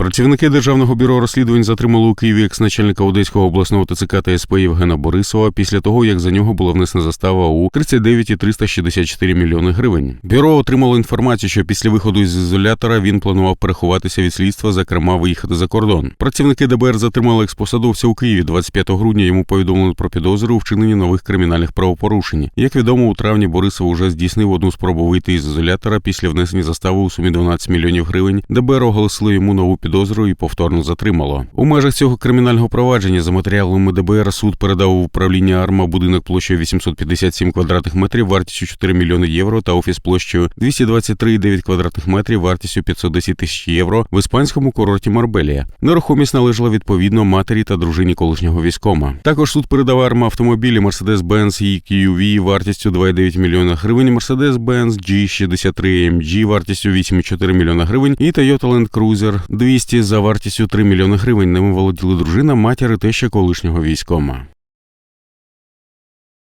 Працівники державного бюро розслідувань затримали у Києві екс-начальника Одеського обласного ТЦК та СП Євгена Борисова після того, як за нього була внесена застава у 39,364 мільйони гривень. Бюро отримало інформацію, що після виходу з ізолятора він планував переховатися від слідства, зокрема виїхати за кордон. Працівники ДБР затримали експосадовця у Києві 25 грудня. Йому повідомили про підозру у вчиненні нових кримінальних правопорушень. Як відомо, у травні Борисов уже здійснив одну спробу вийти із ізолятора після внесення застави у сумі 12 мільйонів гривень. ДБР оголосило йому нову підозру і повторно затримало. У межах цього кримінального провадження за матеріалами ДБР суд передав у управління АРМА будинок площею 857 квадратних метрів вартістю 4 мільйони євро та офіс площею 223,9 квадратних метрів вартістю 510 тисяч євро в іспанському курорті Марбелія. Нерухомість належала відповідно матері та дружині колишнього військома. Також суд передав АРМА автомобілі Mercedes-Benz EQV вартістю 2,9 мільйона гривень, Mercedes-Benz G63 AMG вартістю 8,4 мільйона гривень і Toyota Land Cruiser 200 за вартістю 3 мільйони гривень. Ними володіли дружина, матір і теща колишнього військома.